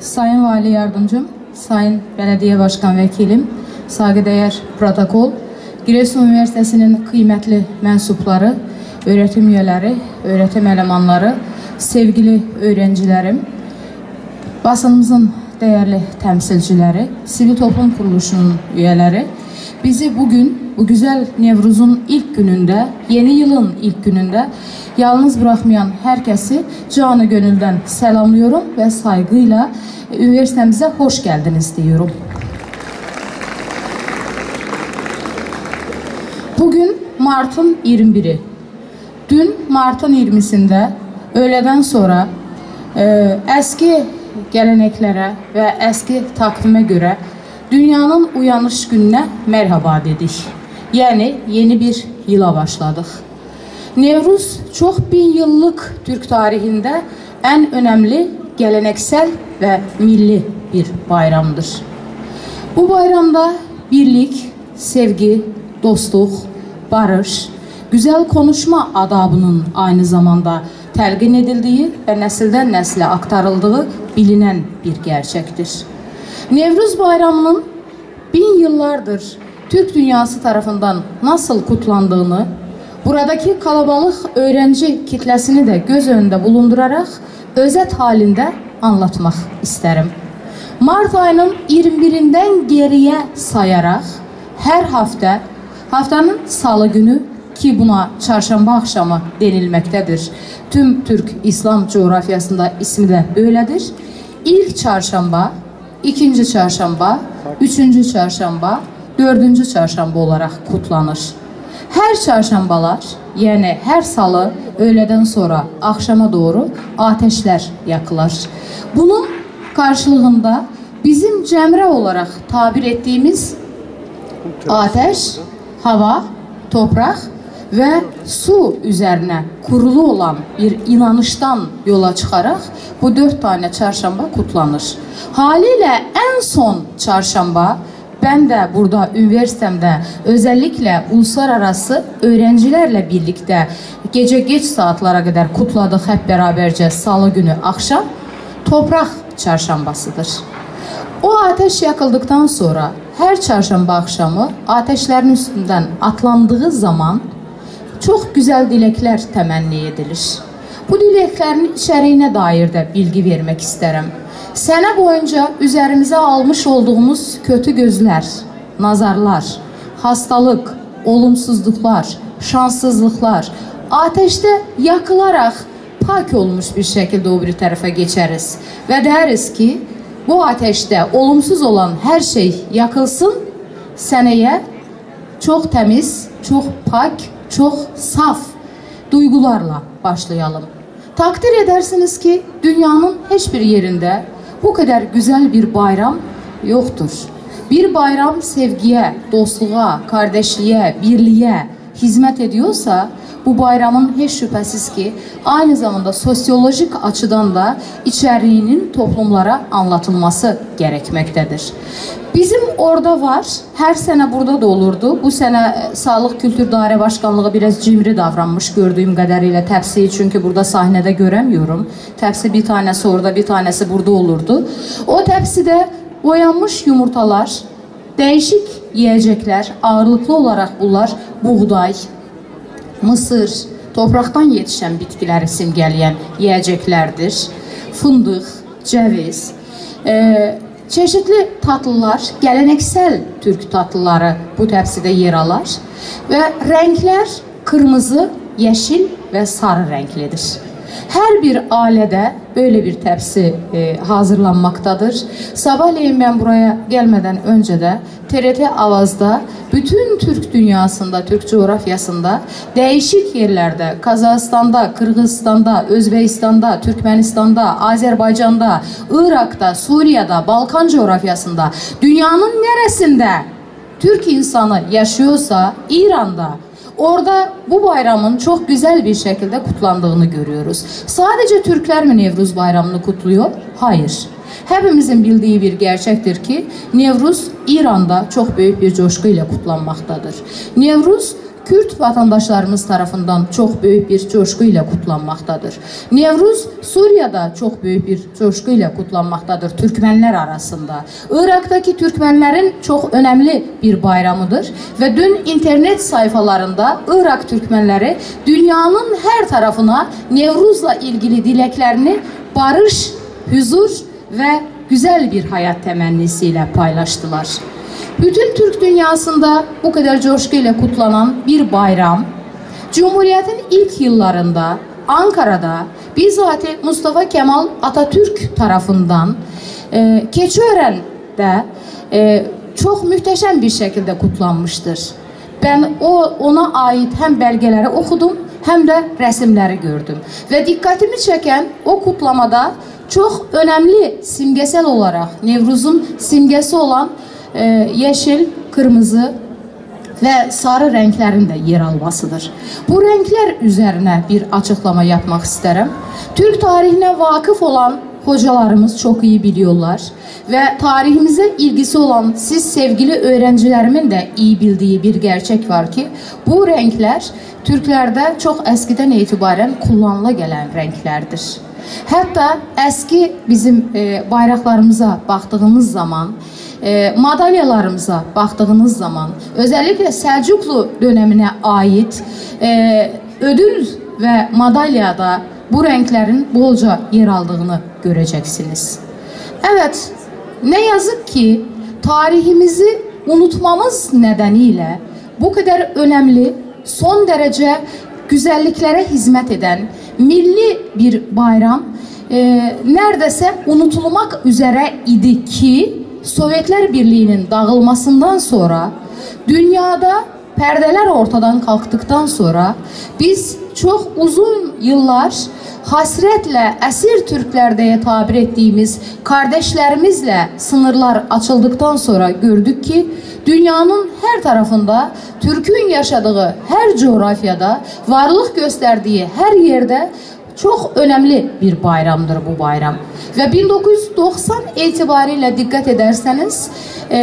Sayın Vali Yardımcım, Sayın Belediye Başkan Vekilim, saygıdeğer protokol, Giresun Üniversitesi'nin kıymetli mensupları, öğretim üyeleri, öğretim elemanları, sevgili öğrencilerim, basınımızın değerli temsilcileri, sivil toplum kuruluşunun üyeleri, bizi bugün bu güzel Nevruz'un ilk gününde, yeni yılın ilk gününde yalnız bırakmayan herkesi canı gönülden selamlıyorum ve saygıyla üniversitemize hoş geldiniz diyorum. Bugün Mart'ın 21'i. Dün Mart'ın 20'sinde öğleden sonra e, eski geleneklere ve eski takvime göre dünyanın uyanış gününe merhaba dedik. Yani yeni bir yıla başladık. Nevruz çok bin yıllık Türk tarihinde en önemli geleneksel ve milli bir bayramdır. Bu bayramda birlik, sevgi, dostluq, barış, güzel konuşma adabının aynı zamanda təlqin edildiyi və nəsildən nəslə aktarıldığı bilinen bir gerçektir. Nevruz bayramının bin yıllardır Türk dünyası tarafından nasıl kutlandığını, buradaki kalabalık öğrenci kitlesini de göz önünde bulundurarak özet halinde anlatmak isterim. Mart ayının 21'inden geriye sayarak her hafta, haftanın salı günü ki buna çarşamba akşamı denilmektedir. Tüm Türk İslam coğrafyasında ismi de böyledir. İlk çarşamba, ikinci çarşamba, üçüncü çarşamba, dördüncü çarşamba olarak kutlanır. Her çarşambalar, yani her salı öğleden sonra akşama doğru ateşler yakılır. Bunun karşılığında bizim cemre olarak tabir ettiğimiz ateş, hava, toprak ve su üzerine kurulu olan bir inanıştan yola çıkarak bu dört tane çarşamba kutlanır. Haliyle en son çarşamba mən də burada universitetəmdə özəlliklə uluslararası öyrəncilərlə birlikdə gecə gec saatlara qədər kutladıq hep bərabərcə salı günü axşam torpaq çarşambasıdır. O atəş yakıldıqdan sonra hər çarşamba axşamı atəşlərin üstündən atlandığı zaman çox gözəl diləklər təmənni edilir. Bu diləklərin içəriyinə dair də bilgi vermək istərəm. Sənə boyunca üzərimizə almış olduğumuz kötü gözlər, nazarlar, xastalıq, olumsuzluqlar, şanssızlıqlar atəşdə yakılaraq pak olmuş bir şəkildə o biri tərəfə keçəriz və deyəriz ki, bu atəşdə olumsuz olan hər şey yakılsın, sənəyə çox təmiz, çox pak, çox saf duyğularla başlayalım. Takdir edərsiniz ki, dünyanın heç bir yerində bu qədər gözəl bir bayram yoxdur. Bir bayram sevgiyə, dostluğa, qardaşliyə, birliyə xidmət ediyorsa, Bu bayramın heç şübhəsiz ki, aynı zamanda sosiolojik açıdan da içəriyinin toplumlara anlatılması gərəkməkdədir. Bizim orada var, hər sənə burada da olurdu. Bu sənə e, Sağlıq Kültür Dairə Başkanlığı biraz cimri davranmış gördüyüm qədərilə təpsi, çünki burada sahnədə görəmiyorum. Təpsi bir tanəsi orada, bir tanəsi burada olurdu. O təpsidə boyanmış yumurtalar, dəyişik yeyəcəklər, ağırlıqlı olaraq bunlar buğday, mısır, torpaqdan yetişən bitkiləri simgələyən yeyəcəklərdir. Fındıq, cəviz, e, çeşidli tatlılar, gələnəksəl türk tatlıları bu təpsidə yer alar və rənglər qırmızı, yeşil və sarı rənglidir. Hər bir alədə böyle bir tepsi e, hazırlanmaktadır. Sabahleyin ben buraya gelmeden önce de TRT Avaz'da bütün Türk dünyasında, Türk coğrafyasında değişik yerlerde, Kazakistan'da, Kırgızistan'da, Özbekistan'da, Türkmenistan'da, Azerbaycan'da, Irak'ta, Suriye'de, Balkan coğrafyasında, dünyanın neresinde Türk insanı yaşıyorsa İran'da, Orada bu bayramın çok güzel bir şekilde kutlandığını görüyoruz. Sadece Türkler mi Nevruz bayramını kutluyor? Hayır. Hepimizin bildiği bir gerçektir ki Nevruz İran'da çok büyük bir coşkuyla kutlanmaktadır. Nevruz Kürd vətəndaşlarımız tərəfindən çox böyük bir coşqu ilə qutlanmaqdadır. Nevruz Suriyada çox böyük bir coşqu ilə qutlanmaqdadır türkmənlər arasında. Irakdakı türkmənlərin çox önəmli bir bayramıdır və dün internet sayfalarında Irak türkmənləri dünyanın hər tərəfinə Nevruzla ilgili diləklərini barış, hüzur və gözəl bir həyat təmənnisi ilə paylaşdılar. Bütün Türk dünyasında bu kadar coşkuyla kutlanan bir bayram, Cumhuriyet'in ilk yıllarında Ankara'da bizzati Mustafa Kemal Atatürk tarafından e, Keçiören'de e, çok muhteşem bir şekilde kutlanmıştır. Ben o ona ait hem belgeleri okudum hem de resimleri gördüm. Ve dikkatimi çeken o kutlamada çok önemli simgesel olarak Nevruz'un simgesi olan e, yeşil, kırmızı ve sarı renklerin de yer almasıdır. Bu renkler üzerine bir açıklama yapmak isterim. Türk tarihine vakıf olan hocalarımız çok iyi biliyorlar ve tarihimize ilgisi olan siz sevgili öğrencilerimin de iyi bildiği bir gerçek var ki bu renkler Türklerde çok eskiden itibaren kullanıla gelen renklerdir. Hatta eski bizim e, bayraklarımıza baktığımız zaman e, madalyalarımıza baktığınız zaman özellikle Selçuklu dönemine ait e, ödül ve madalyada bu renklerin bolca yer aldığını göreceksiniz. Evet, ne yazık ki tarihimizi unutmamız nedeniyle bu kadar önemli, son derece güzelliklere hizmet eden milli bir bayram e, neredeyse unutulmak üzere idi ki Sovetlər Birliyinin dağılmasından sonra dünyada pərdələr ortadan qalxdıqdan sonra biz çox uzun yıllar hasrətlə əsir türklər deyə tabir etdiyimiz qardaşlərimizlə sınırlar açıldıqdan sonra gördük ki, dünyanın hər tarafında türkün yaşadığı hər coğrafiyada, varlıq göstərdiyi hər yerdə Çox önəmli bir bayramdır bu bayram. Və 1990 etibarilə diqqət edərsəniz, e,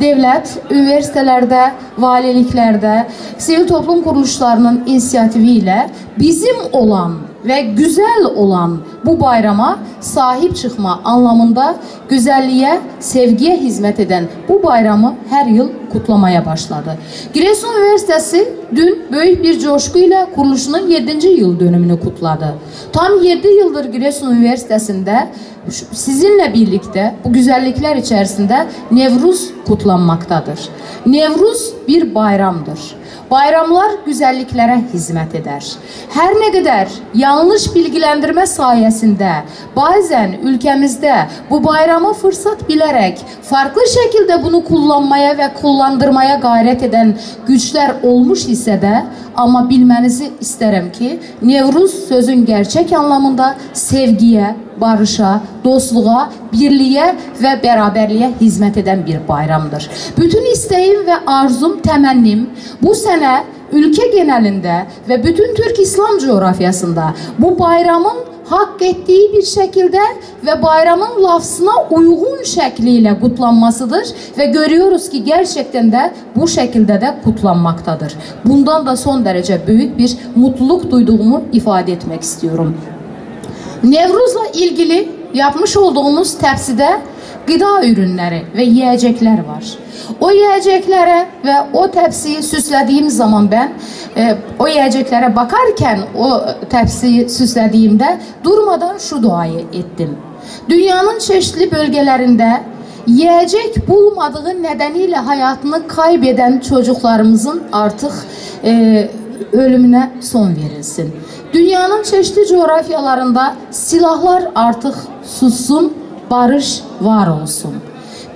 dövlət, universitetlərdə, valiliklərdə, sivil toplum quruluşlarının inisiativi ilə bizim olan ve güzel olan bu bayrama sahip çıkma anlamında güzelliğe, sevgiye hizmet eden bu bayramı her yıl kutlamaya başladı. Giresun Üniversitesi dün büyük bir coşkuyla kuruluşunun 7. yıl dönümünü kutladı. Tam 7 yıldır Giresun Üniversitesi'nde sizinle birlikte bu güzellikler içerisinde Nevruz kutlanmaktadır. Nevruz bir bayramdır. Bayramlar gözəlliklərə hizmət edər. Hər nə qədər yanlış bilgiləndirmə sayəsində bəzən ölkəmizdə bu bayramı fürsət bilərək farklı şəkildə bunu kullanmaya və kullandırmaya qayrət edən güclər olmuş isə də, amma bilmənizi istərəm ki, Nevruz sözün gerçək anlamında sevgiyə, barışa, dostluğa, birliğe ve beraberliğe hizmet eden bir bayramdır. Bütün isteğim ve arzum, temennim bu sene ülke genelinde ve bütün Türk İslam coğrafyasında bu bayramın hak ettiği bir şekilde ve bayramın lafzına uygun şekliyle kutlanmasıdır ve görüyoruz ki gerçekten de bu şekilde de kutlanmaktadır. Bundan da son derece büyük bir mutluluk duyduğumu ifade etmek istiyorum. Nevruz'la ilgili yapmış olduğumuz tepside gıda ürünleri ve yiyecekler var. O yiyeceklere ve o tepsiyi süslediğim zaman ben e, o yiyeceklere bakarken o tepsiyi süslediğimde durmadan şu duayı ettim. Dünyanın çeşitli bölgelerinde yiyecek bulmadığı nedeniyle hayatını kaybeden çocuklarımızın artık e, ölümüne son verilsin. Dünyanın çeşitli coğrafyalarında silahlar artıq sussun, barış var olsun.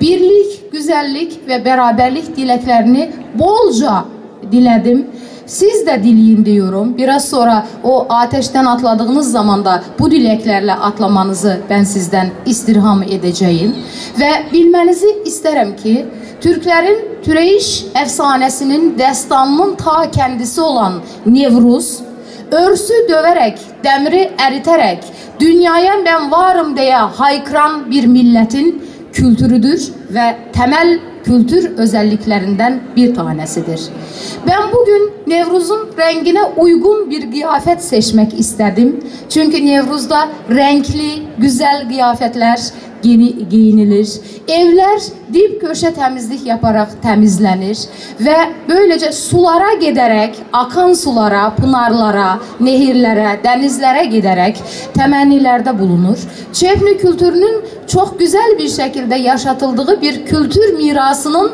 Birlik, güzəllik və bərabərlik diləklərini bolca dilədim. Siz də diləyin deyirəm. Biraz sonra o atəşdən atladığınız zaman da bu diləklərlə atlamanızı mən sizdən istirham edəcəyim və bilmənizi istərəm ki, türklərin Türeyiş əfsanəsinin dəstanının ta kəndisi olan Nevruz örsü döverek, demri eriterek, dünyaya ben varım diye haykıran bir milletin kültürüdür ve temel kültür özelliklerinden bir tanesidir. Ben bugün Nevruz'un rengine uygun bir kıyafet seçmek istedim. Çünkü Nevruz'da renkli, güzel kıyafetler yeni geyinilir. Evlər dib köşə təmizlik yaparaq təmizlənir və böyləcə sulara gedərək, akan sulara, pınarlara, nehirlərə, dənizlərə gedərək təmənnilərdə bulunur. Çevni kültürünün çox gözəl bir şəkildə yaşatıldığı bir kültür mirasının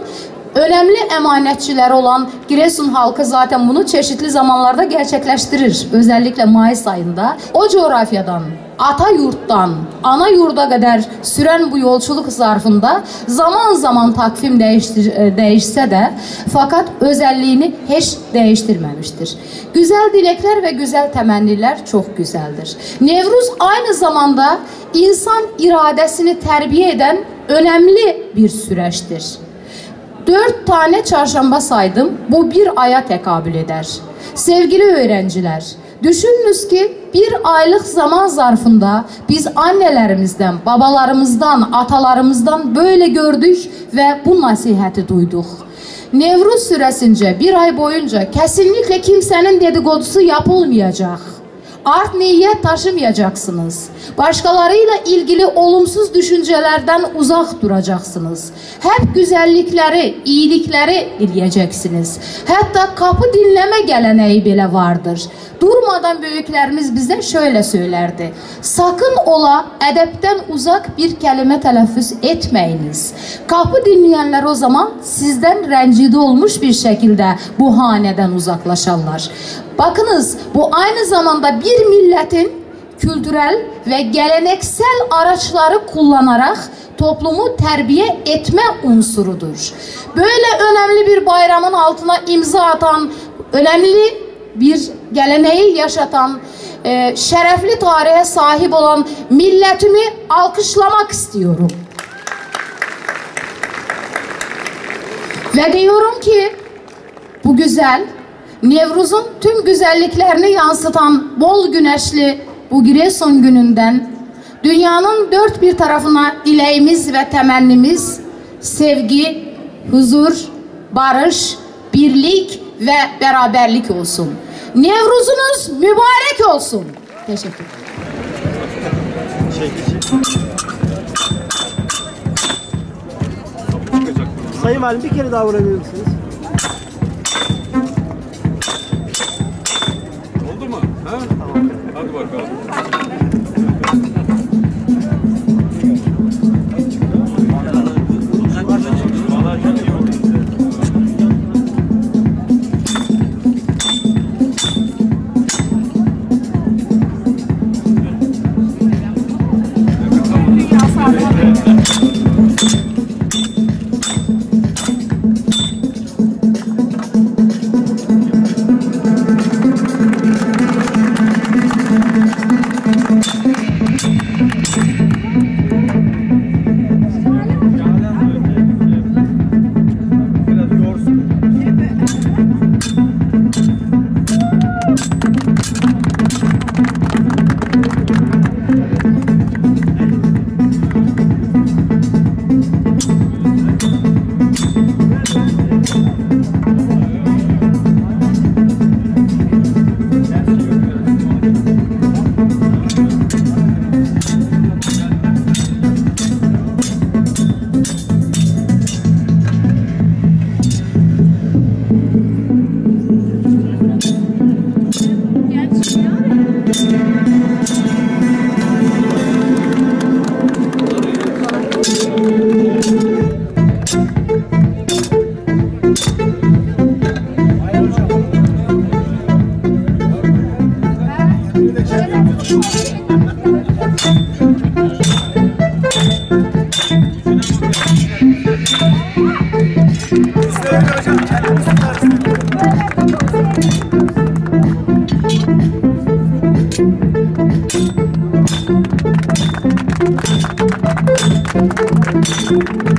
önemli emanetçiler olan Giresun halkı zaten bunu çeşitli zamanlarda gerçekleştirir. Özellikle Mayıs ayında. O coğrafyadan, ata yurttan, ana yurda kadar süren bu yolculuk zarfında zaman zaman takvim değiştir, e, değişse de fakat özelliğini hiç değiştirmemiştir. Güzel dilekler ve güzel temenniler çok güzeldir. Nevruz aynı zamanda insan iradesini terbiye eden önemli bir süreçtir. Dört tane çarşamba saydım. Bu bir aya tekabül eder. Sevgili öğrenciler, düşününüz ki bir aylık zaman zarfında biz annelerimizden, babalarımızdan, atalarımızdan böyle gördük ve bu nasihati duyduk. Nevruz süresince bir ay boyunca kesinlikle kimsenin dedikodusu yapılmayacak. Art niyet taşımayacaksınız. Başkalarıyla ilgili olumsuz düşüncelerden uzak duracaksınız. Hep güzellikleri, iyilikleri dileyeceksiniz. Hatta kapı dinleme geleneği bile vardır. Durmadan büyüklerimiz bize şöyle söylerdi. Sakın ola edepten uzak bir kelime telaffuz etmeyiniz. Kapı dinleyenler o zaman sizden rencide olmuş bir şekilde bu haneden uzaklaşarlar. Bakınız bu aynı zamanda bir milletin kültürel ve geleneksel araçları kullanarak toplumu terbiye etme unsurudur. Böyle önemli bir bayramın altına imza atan, önemli bir geleneği yaşatan, e, şerefli tarihe sahip olan milletimi alkışlamak istiyorum. Ve diyorum ki bu güzel, Nevruz'un tüm güzelliklerini yansıtan bol güneşli bu Giresun gününden dünyanın dört bir tarafına dileğimiz ve temennimiz sevgi, huzur, barış, birlik ve beraberlik olsun. Nevruzunuz mübarek olsun. Teşekkür. Sayın Valim bir kere daha vurabilir misiniz? Música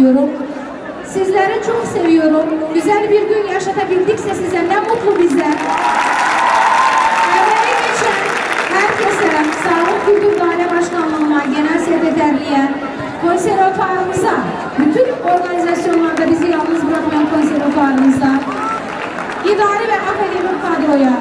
istiyorum. Sizleri çok seviyorum. Güzel bir gün yaşatabildikse size ne mutlu bize. Emeği geçen herkese, Sağlık Kültür Daire Başkanlığı'na, Genel Sekreterliğe, konservatuarımıza, bütün organizasyonlarda bizi yalnız bırakmayan konservatuarımıza, idari ve akademik kadroya,